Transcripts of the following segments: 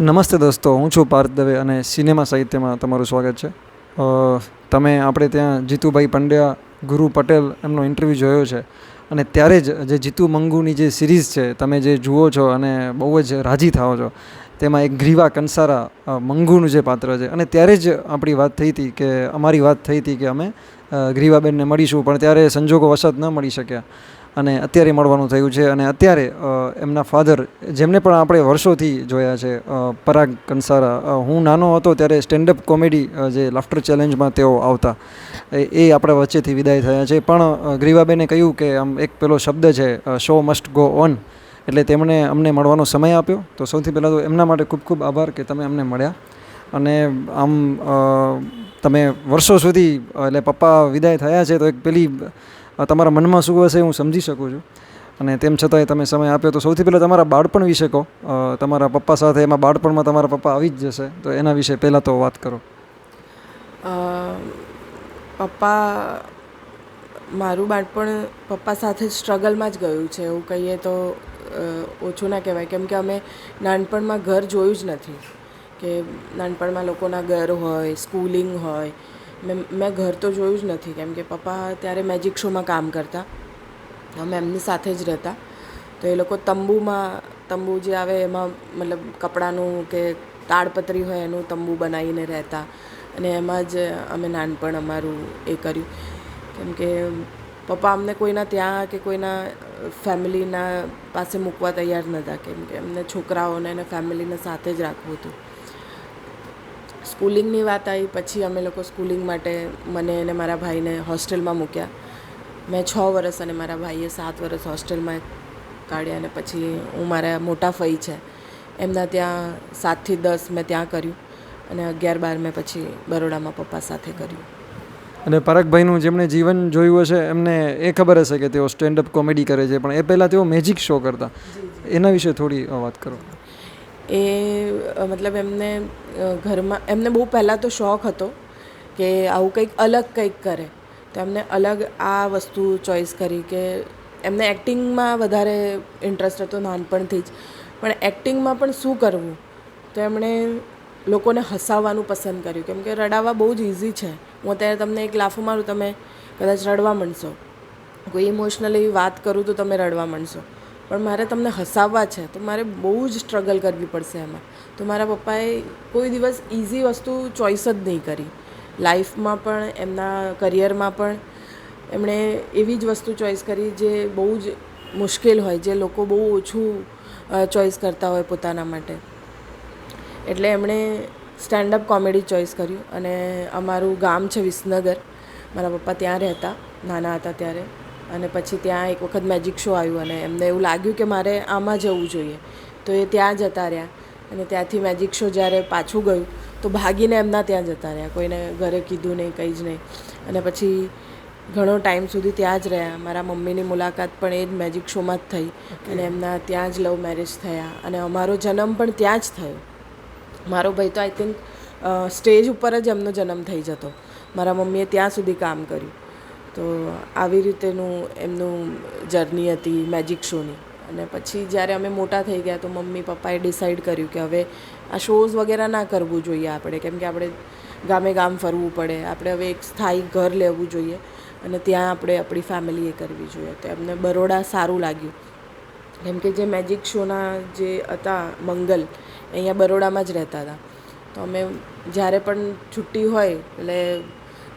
નમસ્તે દોસ્તો, હું છું પાર્થ દવે અને સિનેમા સાહિત્યમાં તમારું સ્વાગત છે. તમે આપણે ત્યાં જીતુભાઈ પંડ્યા, ગુરુ પટેલ એમનો ઇન્ટરવ્યૂ જોયો છે અને ત્યારે જ જે જીતુ મંગુની જે સિરીઝ છે, તમે જે જુઓ છો અને બહુ જ રાજી થાઓ છો, તેમાં એક ગ્રીવા કંસારા મંગુનું જે પાત્ર છે. અને ત્યારે જ આપણી વાત થઈ હતી કે, અમારી વાત થઈ હતી કે અમે ગ્રીવાબેનને મળીશું, પણ ત્યારે સંજોગો વસત ન મળી શક્યા. અને અત્યારે મળવાનું થયું છે અને અત્યારે એમના ફાધર, જેમને પણ આપણે વર્ષોથી જોયા છે પરાગ કંસારા હું નાનો હતો ત્યારે સ્ટેન્ડઅપ કોમેડી જે લાફ્ટર ચેલેન્જમાં તેઓ આવતા, એ આપણા વચ્ચેથી વિદાય થયા છે. પણ ગ્રીવાબેને કહ્યું કે આમ એક પેલો શબ્દ છે શો મસ્ટ ગો ઓન એટલે તેમણે અમને મળવાનો સમય આપ્યો. તો સૌથી પહેલાં તો એમના માટે ખૂબ ખૂબ આભાર કે તમે અમને મળ્યા. અને આમ તમે વર્ષો સુધી, એટલે પપ્પા વિદાય થયા છે, તો એક પેલી તમારા મનમાં શું હશે હું સમજી શકું છું. અને તેમ છતાંય તમે સમય આપ્યો તો સૌથી પહેલાં તમારા બાળપણ વિશે કહો. તમારા પપ્પા સાથે એમાં બાળપણમાં તમારા પપ્પા આવી જ જશે. તો એના વિશે પહેલાં તો વાત કરો. પપ્પા, મારું બાળપણ પપ્પા સાથે સ્ટ્રગલમાં જ ગયું છે. એવું કહીએ તો ઓછું ના કહેવાય. કેમ કે અમે નાનપણમાં ઘર જોયું જ નથી. કે નાનપણમાં લોકોના ઘર હોય, સ્કૂલિંગ હોય મેં મેં ઘર તો જોયું જ નથી કેમ કે પપ્પા ત્યારે મેજિક શોમાં કામ કરતા. અમે એમની સાથે જ રહેતા. તો એ લોકો તંબુમાં, તંબુ જે આવે એમાં મતલબ કપડાનું કે તાડપત્રી હોય એનું તંબુ બનાવીને રહેતા. અને એમાં જ અમે નાનપણ અમારું એ કર્યું. કેમ કે પપ્પા અમને કોઈના ત્યાં કે કોઈના ફેમિલીના પાસે મૂકવા તૈયાર નહોતા. કેમ કે એમને છોકરાઓને અને ફેમિલીને સાથે જ રાખવું હતું. સ્કૂલિંગની વાત આવી પછી અમે લોકો સ્કૂલિંગ માટે મને અને મારા ભાઈને હોસ્ટેલમાં મૂક્યા. મેં છ વર્ષ અને મારા ભાઈએ સાત વરસ હોસ્ટેલમાં કાઢ્યા અને પછી હું મારા મોટા ફઈ છે. એમના ત્યાં સાતથી દસ મેં ત્યાં કર્યું અને અગિયાર બાર મેં પછી બરોડામાં પપ્પા સાથે કર્યું. અને પરખભાઈનું જેમણે જીવન જોયું હશે એમને એ ખબર હશે કે તેઓ સ્ટેન્ડઅપ કોમેડી કરે છે પણ એ પહેલાં તેઓ મેજિક શો કરતા. એના વિશે થોડી વાત કરો. એ મતલબ એમને ઘરમાં, એમને બહુ પહેલાં તો શોખ હતો કે આવું કંઈક અલગ કંઈક કરે. તો એમને અલગ આ વસ્તુ ચોઈસ કરી કે એમને એક્ટિંગમાં વધારે ઇન્ટરેસ્ટ હતો નાનપણથી જ. પણ એક્ટિંગમાં પણ શું કરવું? તો એમણે લોકોને હસાવવાનું પસંદ કર્યું. કેમ કે રડાવવા બહુ જ ઇઝી છે. હું અત્યારે તમને એક લાફો મારું, તમે કદાચ રડવા માંડશો. કોઈ ઇમોશનલી વાત કરું તો તમે રડવા માંડશો. પણ મારે તમને હસાવવા છે, તો મારે બહુ જ સ્ટ્રગલ કરવી પડશે એમાં તો મારા પપ્પાએ કોઈ દિવસ ઇઝી વસ્તુ ચોઈસ જ નહીં કરી. લાઈફમાં પણ, એમના કરિયરમાં પણ, એમણે એવી જ વસ્તુ ચોઈસ કરી જે બહુ જ મુશ્કેલ હોય, જે લોકો બહુ ઓછું ચોઈસ કરતા હોય પોતાના માટે. એટલે એમણે સ્ટેન્ડઅપ કોમેડી ચોઈસ કર્યું અને અમારું ગામ છે વિસનગર. મારા પપ્પા ત્યાં રહેતા, નાના હતા ત્યારે. અને પછી ત્યાં એક વખત મેજિક શો આવ્યું અને એમને એવું લાગ્યું કે મારે આમાં જવું જોઈએ. તો એ ત્યાં જતા રહ્યા. અને ત્યાંથી મેજિક શો જ્યારે પાછું ગયું તો ભાગીને એમના ત્યાં જતા રહ્યા. કોઈને ઘરે કીધું નહીં કંઈ જ નહીં. અને પછી ઘણો ટાઈમ સુધી ત્યાં જ રહ્યા. મારા મમ્મીની મુલાકાત પણ એ જ મેજિક શોમાં જ થઈ. અને એમના ત્યાં જ લવ મેરેજ થયા. અને અમારો જન્મ પણ ત્યાં જ થયો. મારો ભાઈ તો આઈ થિંક સ્ટેજ ઉપર જ એમનો જન્મ થઈ જતો. મારા મમ્મીએ ત્યાં સુધી કામ કર્યું. તો આવી રીતેનું એમનું જર્ની હતી મેજિક શોની. અને પછી જ્યારે અમે મોટા થઈ ગયા તો મમ્મી પપ્પાએ ડિસાઈડ કર્યું કે હવે આ શોઝ વગેરે ના કરવું જોઈએ આપણે. કેમ કે આપણે ગામે ગામ ફરવું પડે. આપણે હવે એક સ્થાયી ઘર લેવું જોઈએ અને ત્યાં આપણે આપણી ફેમિલીએ કરવી જોઈએ. તો એમને બરોડા સારું લાગ્યું. કેમ કે જે મેજિક શોના જે હતા મંગલ, અહીંયા બરોડામાં જ રહેતા હતા. તો અમે જ્યારે પણ છુટ્ટી હોય એટલે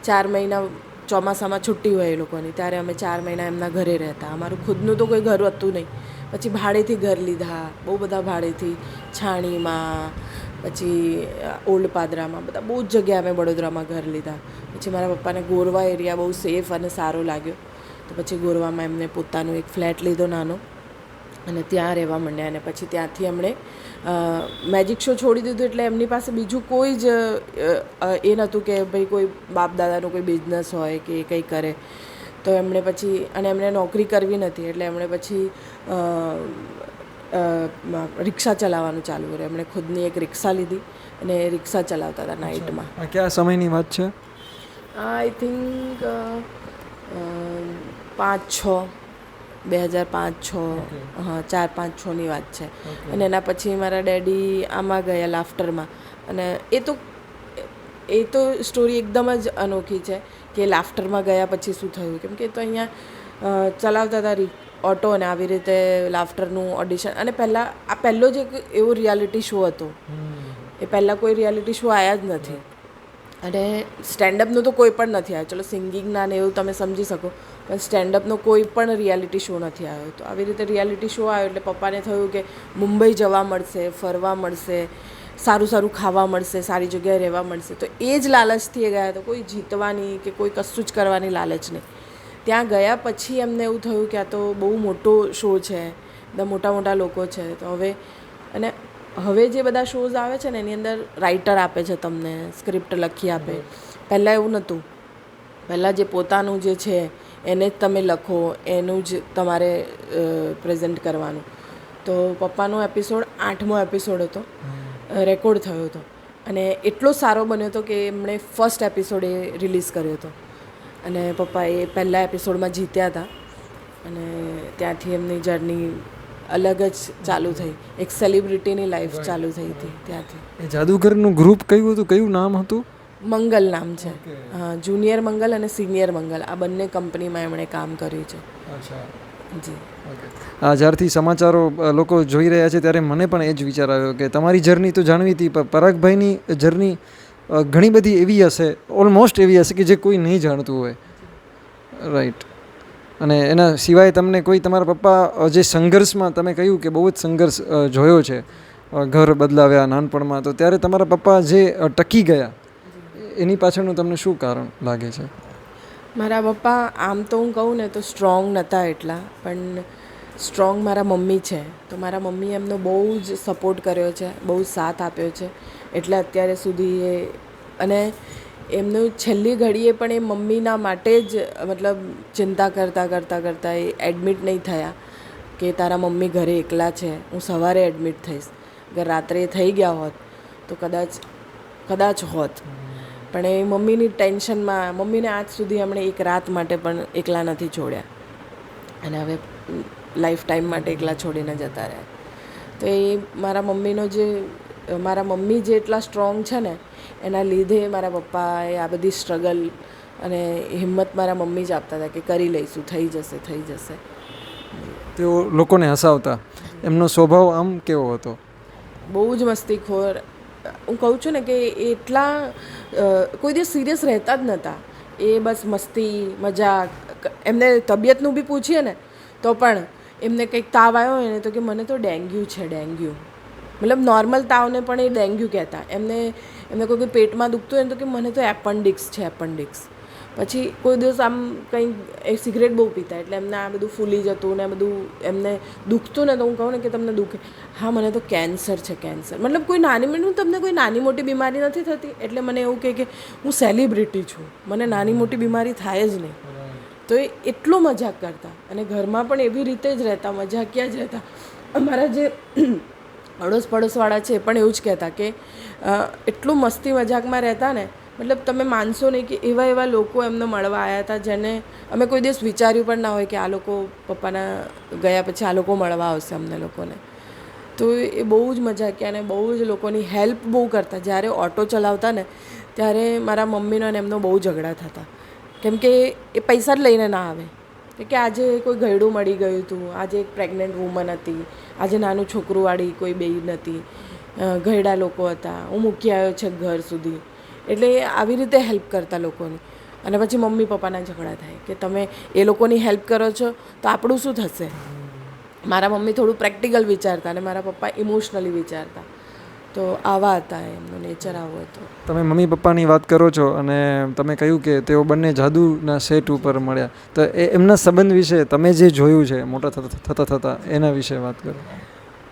ચાર મહિના ચોમાસામાં છુટ્ટી હોય એ લોકોની, ત્યારે અમે ચાર મહિના એમના ઘરે રહેતા. અમારું ખુદનું તો કોઈ ઘર હતું નહીં. પછી ભાડેથી ઘર લીધા, બહુ બધા ભાડેથી. છાણીમાં, પછી ઓલ્ડ પાદરામાં, બધા બહુ જ જગ્યાએ અમે વડોદરામાં ઘર લીધા. પછી મારા પપ્પાને ગોરવા એરિયા બહુ સેફ અને સારો લાગ્યો. તો પછી ગોરવામાં એમને પોતાનો એક ફ્લેટ લીધો નાનો. અને ત્યાં રહેવા માંડ્યા અને પછી ત્યાંથી એમણે મેજિક શો છોડી દીધું એટલે એમની પાસે બીજું કોઈ જ એ નહોતું કે ભાઈ કોઈ બાપ દાદાનો કોઈ બિઝનેસ હોય કે એ કંઈ કરે. તો એમણે પછી અને એમણે નોકરી કરવી નથી એટલે એમણે પછી રિક્ષા ચલાવવાનું ચાલુ કર્યું. એમણે ખુદની એક રિક્ષા લીધી અને એ રિક્ષા ચલાવતા હતા નાઇટમાં આ કયા સમયની વાત છે? આઈ થિંક પાંચ છ. બે હજાર પાંચ છ. હા ચાર પાંચ છની વાત છે. અને એના પછી મારા ડેડી આમાં ગયા લાફ્ટરમાં. અને એ તો એ તો સ્ટોરી એકદમ જ અનોખી છે કે લાફ્ટરમાં ગયા પછી શું થયું. કેમ કે એ તો અહીંયા ચલાવતા હતા રી- ઓટો અને આવી રીતે લાફ્ટરનું ઓડિશન અને પહેલાં આ પહેલો જ એક એવો રિયાલિટી શો હતો. એ પહેલાં કોઈ રિયાલિટી શો આવ્યા જ નથી. અને સ્ટેન્ડઅપનું તો કોઈ પણ નથી આવ્યો ચલો સિંગિંગના ને એવું તમે સમજી શકો. પણ સ્ટેન્ડઅપનો કોઈ પણ રિયાલિટી શો નથી આવ્યો. તો આવી રીતે રિયાલિટી શો આવ્યો એટલે પપ્પાને થયું કે મુંબઈ જવા મળશે ફરવા મળશે સારું સારું ખાવા મળશે સારી જગ્યાએ રહેવા મળશે. તો એ જ લાલચથી એ ગયા તો કોઈ જીતવાની કે કોઈ કશું જ કરવાની લાલચ નહીં. ત્યાં ગયા પછી એમને એવું થયું કે આ તો બહુ મોટો શો છે બધા મોટા મોટા લોકો છે. તો હવે અને હવે જે બધા શોઝ આવે છે ને એની અંદર રાઇટર આપે છે તમને સ્ક્રિપ્ટ લખી આપે. પહેલાં એવું નહોતું પહેલાં જે પોતાનું જે છે એને જ તમે લખો એનું જ તમારે પ્રેઝન્ટ કરવાનું. તો પપ્પાનો એપિસોડ આઠમો એપિસોડ હતો. રેકોર્ડ થયો હતો. અને એટલો સારો બન્યો હતો કે એમણે ફર્સ્ટ એપિસોડ એ રિલીઝ કર્યો હતો. અને પપ્પા એ પહેલા એપિસોડમાં જીત્યા હતા. અને ત્યાંથી એમની જર્ની અલગ જ ચાલુ થઈ. એક સેલિબ્રિટીની લાઈફ ચાલુ થઈ હતી ત્યાંથી. એ જાદુગરનું ગ્રુપ કયું હતું? કયું નામ હતું? મંગલ નામ છે. હા જુનિયર મંગલ અને સિનિયર મંગલ આ બંને કંપનીમાં એમણે કામ કર્યું છે. અચ્છા. જી. જ્યારથી સમાચારો લોકો જોઈ રહ્યા છે ત્યારે મને પણ એ જ વિચાર આવ્યો કે તમારી જર્ની તો જાણવી હતી પણ પરાગભાઈની જર્ની ઘણી બધી એવી હશે ઓલમોસ્ટ એવી હશે કે જે કોઈ નહીં જાણતું હોય. રાઈટ અને એના સિવાય તમને કોઈ તમારા પપ્પા જે સંઘર્ષમાં તમે કહ્યું કે બહુ જ સંઘર્ષ જોયો છે ઘર બદલાવ્યા નાનપણમાં તો ત્યારે તમારા પપ્પા જે ટકી ગયા એની પાછળનું તમને શું કારણ લાગે છે? મારા પપ્પા, આમ તો હું કહું ને તો સ્ટ્રોંગ નહોતા એટલા, પણ સ્ટ્રોંગ મારા મમ્મી છે. તો મારા મમ્મીએ એમનો બહુ જ સપોર્ટ કર્યો છે, બહુ જ સાથ આપ્યો છે. એટલે અત્યારે સુધી એ, અને એમનું છેલ્લી ઘડીએ પણ એ મમ્મીના માટે જ, મતલબ ચિંતા કરતાં કરતાં કરતાં એ એડમિટ નહીં થયા કે તારા મમ્મી ઘરે એકલા છે, હું સવારે એડમિટ થઈશ. અગર રાત્રે થઈ ગયા હોત, તો કદાચ કદાચ હોત. પણ એ મમ્મીની ટેન્શનમાં મમ્મીને આજ સુધી હમણે એક રાત માટે પણ એકલા નથી છોડ્યા. અને હવે લાઈફ ટાઈમ માટે એકલા છોડીને જતા રહ્યા. તો એ મારા મમ્મીનો જે મારા મમ્મી જે એટલા સ્ટ્રોંગ છે ને એના લીધે મારા પપ્પાએ આ બધી સ્ટ્રગલ અને હિંમત મારા મમ્મી જ આપતા હતા કે કરી લઈશું થઈ જશે થઈ જશે. તેઓ લોકોને હસાવતા. એમનો સ્વભાવ આમ કેવો હતો? બહુ જ મસ્તીખોર હું કહું છું ને કે એટલા કોઈ દિવસ સિરિયસ રહેતા જ નહોતા એ બસ મસ્તી, મજાક એમને તબિયતનું બી પૂછીએ ને, તો પણ એમને કંઈક તાવ આવ્યો હોય ને, તો કે મને તો ડેન્ગ્યુ છે, ડેન્ગ્યુ. મતલબ નોર્મલ તાવને પણ એ ડેન્ગ્યુ કહેતા. એમને એમને કોઈ પેટમાં દુખતું હોય ને, તો કે મને તો એપન્ડિક્સ છે એપન્ડિક્સ પછી કોઈ દિવસ આમ કંઈ એ સિગરેટ બહુ પીતા, એટલે એમને આ બધું ફૂલી જતું ને બધું એમને દુખતું ને તો હું કહું ને કે તમને દુખે. હા, મને તો કેન્સર છે, કેન્સર. મતલબ કોઈ નાની મોટી તમને કોઈ નાની મોટી બીમારી નથી થતી, એટલે મને એવું કહે કે હું સેલિબ્રિટી છું. મને નાની મોટી બીમારી થાય જ નહીં. તો એ એટલો મજાક કરતા. અને ઘરમાં પણ એવી રીતે જ રહેતા, મજાકિયા જ રહેતા. અમારા જે અડોસ પડોશવાળા છે એ પણ એવું જ કહેતા કે એટલું મસ્તી મજાકમાં રહેતા ને મતલબ તમે માનશો નહીં કે એવા એવા લોકો એમને મળવા આવ્યા હતા જેને અમે કોઈ દિવસ વિચાર્યું પણ ના હોય કે આ લોકો પપ્પાના ગયા પછી આ લોકો મળવા આવશે અમને લોકોને. તો એ બહુ જ મજા કે અને બહુ જ લોકોની હેલ્પ બહુ કરતા. જ્યારે ઓટો ચલાવતા ને ત્યારે મારા મમ્મીનો અને એમનો બહુ ઝઘડા થતા. કેમ કે એ પૈસા જ લઈને ના આવે. કે આજે કોઈ ગયડું મળી ગયું હતું. આજે એક પ્રેગ્નન્ટ વુમન હતી. આજે નાનું છોકરુંવાળી કોઈ બેન હતી ઘરડા લોકો હતા. હું મૂકી આવ્યો છે ઘર સુધી. એટલે આવી રીતે હેલ્પ કરતા લોકોની. અને પછી મમ્મી પપ્પાના ઝઘડા થાય કે તમે એ લોકોની હેલ્પ કરો છો તો આપણું શું થશે? મારા મમ્મી થોડું પ્રેક્ટિકલ વિચારતા અને મારા પપ્પા ઇમોશનલી વિચારતા. તો આવા હતા એમનો નેચર આવો હતો. તમે મમ્મી પપ્પાની વાત કરો છો અને તમે કહ્યું કે તેઓ બંને જાદુના સેટ ઉપર મળ્યા. તો એ એમના સંબંધ વિશે તમે જે જોયું છે, મોટા થતા થતા એના વિશે વાત કરો.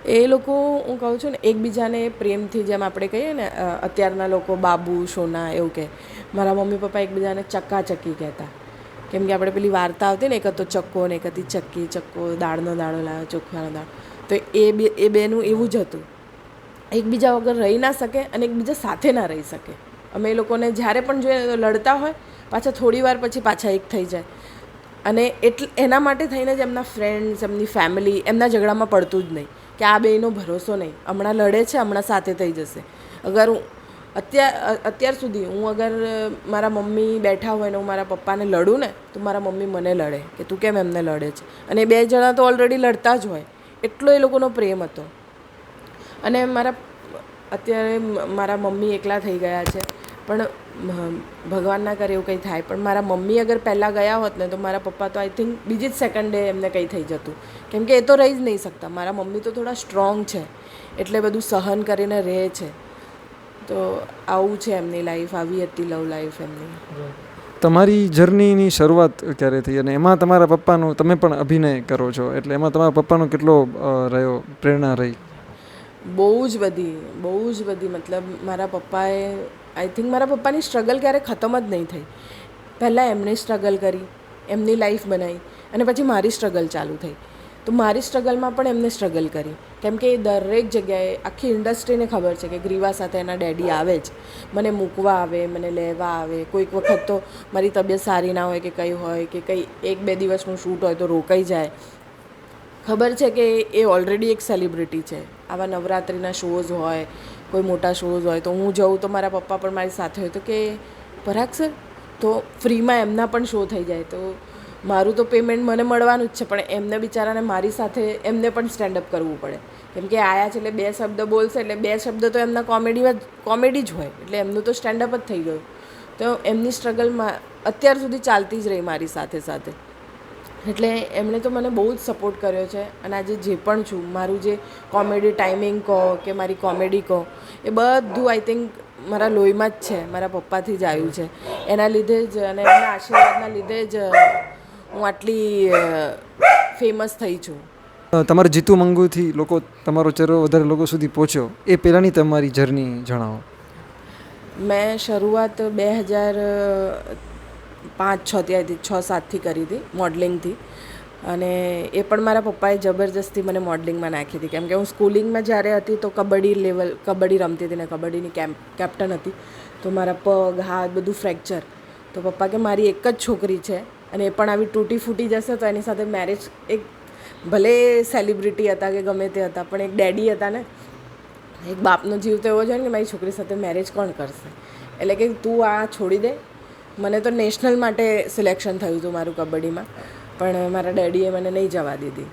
એ લોકો, હું કહું છું ને, એકબીજાને પ્રેમથી જેમ આપણે કહીએ ને અત્યારના લોકો બાબુ, સોના એવું કહે મારા મમ્મી પપ્પા એકબીજાને ચક્કાચક્કી કહેતા. કેમ કે આપણે પેલી વાર્તા આવતી ને, એક હતો ચક્કો ને, એક હતી ચક્કી, ચક્કો દાળનો દાળો લાવ્યો ચોખ્ખાનો દાળો તો એ બે, એ બેનું એવું જ હતું. એકબીજા વગર રહી ના શકે અને એકબીજા સાથે ના રહી શકે. અમે એ લોકોને જ્યારે પણ જોઈએ લડતા હોય, પાછા થોડી વાર પછી પાછા એક થઈ જાય. અને એટલે, એના માટે થઈને જ એમના ફ્રેન્ડ્સ એમની ફેમિલી એમના ઝઘડામાં પડતું જ નહીં. કે આ બેયનો ભરોસો નહીં. હમણાં લડે છે, હમણાં સાથે થઈ જશે. અગર હું અત્યાર અત્યાર સુધી હું અગર મારા મમ્મી બેઠા હોય ને હું મારા પપ્પાને લડું ને, તો મારા મમ્મી મને લડે કે તું કેમ એમને લડે છે? અને બે જણા તો ઓલરેડી લડતા જ હોય. એટલો એ લોકોનો પ્રેમ હતો. અને મારા, અત્યારે મારા મમ્મી એકલા થઈ ગયા છે. પણ ભગવાન ના કરે એવું કંઈ થાય. પણ મારા મમ્મી અગર પહેલાં ગયા હોત ને તો મારા પપ્પા તો આઈ થિંક બીજી જ સેકન્ડ ડે એમને કંઈ થઈ જતું. કેમ કે એ તો રહી જ નહીં શકતા. મારા મમ્મી તો થોડા સ્ટ્રોંગ છે. એટલે બધું સહન કરીને રહે છે. તો આવું છે એમની લાઈફ આવી હતી લવ લાઈફ એમની. તમારી જર્નીની શરૂઆત ક્યારે થઈ? અને એમાં તમારા પપ્પાનું તમે પણ અભિનય કરો છો. એટલે એમાં તમારા પપ્પાનો કેટલો રહ્યો પ્રેરણા રહી? બહુ જ બધી બહુ જ બધી. મતલબ મારા પપ્પાએ આઈ થિંક મારા પપ્પાની સ્ટ્રગલ ક્યારે ખતમ જ નહીં થઈ. પહેલાં એમણે સ્ટ્રગલ કરી, એમની લાઈફ બનાવી અને પછી મારી સ્ટ્રગલ ચાલુ થઈ. તો મારી સ્ટ્રગલમાં પણ એમને સ્ટ્રગલ કરી. કેમ કે એ દરેક જગ્યાએ આખી ઇન્ડસ્ટ્રીને ખબર છે કે ગ્રીવા સાથે એના ડેડી આવે જ. મને મૂકવા આવે, મને લેવા આવે. કોઈક વખત તો મારી તબિયત સારી ના હોય કે કંઈ હોય કે કંઈ એક બે દિવસનું શૂટ હોય તો રોકાઈ જાય. ખબર છે કે એ ઓલરેડી એક સેલિબ્રિટી છે. આવા નવરાત્રિના શોઝ હોય કોઈ મોટા શોઝ હોય તો હું જઉં તો મારા પપ્પા પણ મારી સાથે હોય તો કે, પરાગ સર, તો ફ્રીમાં એમના પણ શો થઈ જાય. તો મારું તો પેમેન્ટ મને મળવાનું જ છે, પણ એમને બિચારાને મારી સાથે એમને પણ સ્ટેન્ડઅપ કરવું પડે. કેમ કે આયા છે એટલે બે શબ્દ બોલશે એટલે બે શબ્દ તો એમના કોમેડીમાં કોમેડી જ હોય. એટલે એમનું તો સ્ટેન્ડઅપ જ થઈ ગયું. તો એમની સ્ટ્રગલમાં અત્યાર સુધી ચાલતી જ રહી મારી સાથે સાથે. એટલે એમણે તો મને બહુ જ સપોર્ટ કર્યો છે અને આજે જે પણ છું મારું જે કોમેડી ટાઈમિંગ કહો કે મારી કોમેડી કહો એ બધું આઈ થિંક મારા લોહીમાં જ છે મારા પપ્પાથી જ આવ્યું છે. એના લીધે જ અને એમના આશીર્વાદના લીધે જ હું આટલી ફેમસ થઈ છું. તમારું જીતુ મંગુથી લોકો તમારો ચહેરો વધારે લોકો સુધી પહોંચ્યો એ પહેલાંની તમારી જર્ની જણાવો. મેં શરૂઆત બે હજાર પાંચ, છ ત્યાંથી છ સાતથી કરી હતી, મોડલિંગથી. અને એ પણ મારા પપ્પાએ જબરજસ્તી મને મોડલિંગમાં નાખી હતી. કેમ કે હું સ્કૂલિંગમાં જ્યારે હતી તો કબડ્ડી લેવલ, કબડ્ડી રમતી હતી ને કબડ્ડીની કેમ્પ કેપ્ટન હતી. તો મારા પગ, હાથ બધું ફ્રેક્ચર. તો પપ્પા કે મારી એક જ છોકરી છે અને એ પણ આવી તૂટી ફૂટી જશે તો એની સાથે મેરેજ એક ભલે સેલિબ્રિટી હતા કે ગમે તે હતા, પણ એક ડેડી હતા ને, એક બાપનો જીવ તો એવો છે ને કે મારી છોકરી સાથે મેરેજ કોણ કરશે? એટલે કે તું આ છોડી દે મને તો નેશનલ માટે સિલેક્શન થયું હતું મારું કબડ્ડીમાં, પણ મારા ડેડીએ મને નહીં જવા દીધી.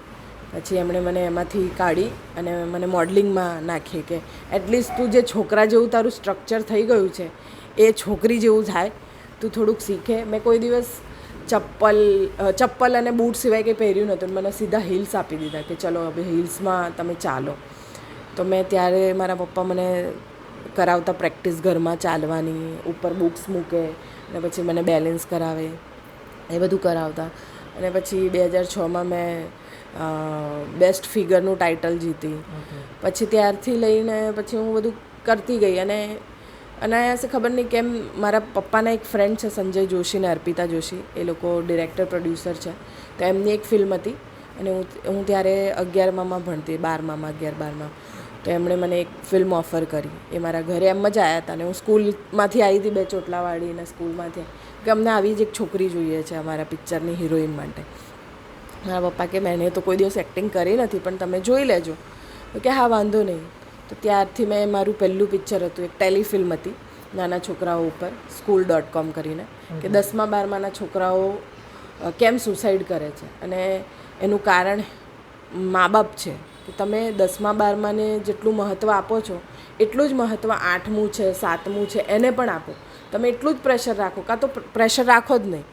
પછી એમણે મને એમાંથી કાઢી અને મને મોડલિંગમાં નાખી કે એટલીસ્ટ તું જે છોકરા જેવું તારું સ્ટ્રક્ચર થઈ ગયું છે, એ છોકરી જેવું થાય. તું થોડુંક શીખે. મેં કોઈ દિવસ ચપ્પલ ચપ્પલ અને બૂટ સિવાય કંઈ પહેર્યું નહોતું. મને સીધા હિલ્સ આપી દીધા કે ચલો હવે હિલ્સમાં તમે ચાલો. તો મેં ત્યારે મારા પપ્પા મને કરાવતા પ્રેક્ટિસ ઘરમાં ચાલવાની ઉપર બુક્સ મૂકે અને પછી મને બેલેન્સ કરાવે એ બધું કરાવતા. અને પછી બે હજાર છમાં મેં બેસ્ટ ફિગરનું ટાઇટલ જીતી. પછી ત્યારથી લઈને પછી હું બધું કરતી ગઈ અને અનાયાસે ખબર નહીં કેમ મારા પપ્પાના એક ફ્રેન્ડ છે સંજય જોશી ને અર્પિતા જોશી એ લોકો ડિરેક્ટર પ્રોડ્યુસર છે. તો એમની એક ફિલ્મ હતી અને હું હું ત્યારે અગિયારમાં ભણતી બારમાં અગિયાર બારમાં. તો એમણે મને એક ફિલ્મ ઓફર કરી. એ મારા ઘરે એમ જ આવ્યા હતા ને હું સ્કૂલમાંથી આવી હતી બે ચોટલાવાળી ને સ્કૂલમાંથી. કે અમને આવી જ એક છોકરી જોઈએ છે અમારા પિક્ચરની હિરોઈન માટે. મારા પપ્પા કે મેં તો કોઈ દિવસ એક્ટિંગ કરી નથી પણ તમે જોઈ લેજો. તો કે હા વાંધો નહીં. તો ત્યારથી મેં મારું પહેલું પિક્ચર હતું એક ટેલિફિલ્મ હતી નાના છોકરાઓ ઉપર સ્કૂલ ડોટ કોમ કરીને. કે દસમા બારમાના છોકરાઓ કેમ સુસાઇડ કરે છે? અને એનું કારણ મા બાપ છે. તમે દસમા બારમાને જેટલું મહત્ત્વ આપો છો એટલું જ મહત્ત્વ આઠમું છે સાતમું છે એને પણ આપો. તમે એટલું જ પ્રેશર રાખો કાં તો પ્રેશર રાખો જ નહીં.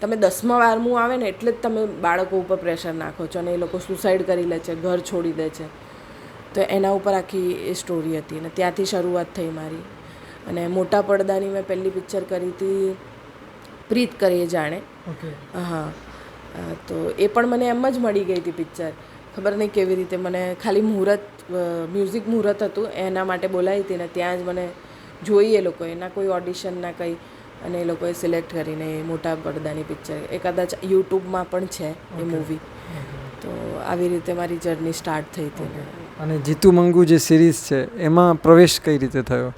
તમે દસમા બારમું આવે ને એટલે જ તમે બાળકો ઉપર પ્રેશર નાખો છો અને એ લોકો સુસાઇડ કરી લે છે ઘર છોડી દે છે. તો એના ઉપર આખી એ સ્ટોરી હતી અને ત્યાંથી શરૂઆત થઈ મારી. અને મોટા પડદાની મેં પહેલી પિક્ચર કરી હતી પ્રીત કરીએ જાણે. ઓકે હા. તો એ પણ મને એમ જ મળી ગઈ હતી પિક્ચર ખબર નહીં કેવી રીતે. મને ખાલી મુહૂર્ત મ્યુઝિક મુહૂર્ત હતું એના માટે બોલાવી હતી ને ત્યાં જ મને જોઈ એ લોકોએ. ના કોઈ ઓડિશન ના કંઈ. અને એ લોકોએ સિલેક્ટ કરીને એ મોટા પડદાની પિક્ચર એ કદાચ યુટ્યુબમાં પણ છે એ મૂવી તો આવી રીતે મારી જર્ની સ્ટાર્ટ થઈ હતી. અને જીતુ મંગુ જે સિરીઝ છે એમાં પ્રવેશ કઈ રીતે થયો?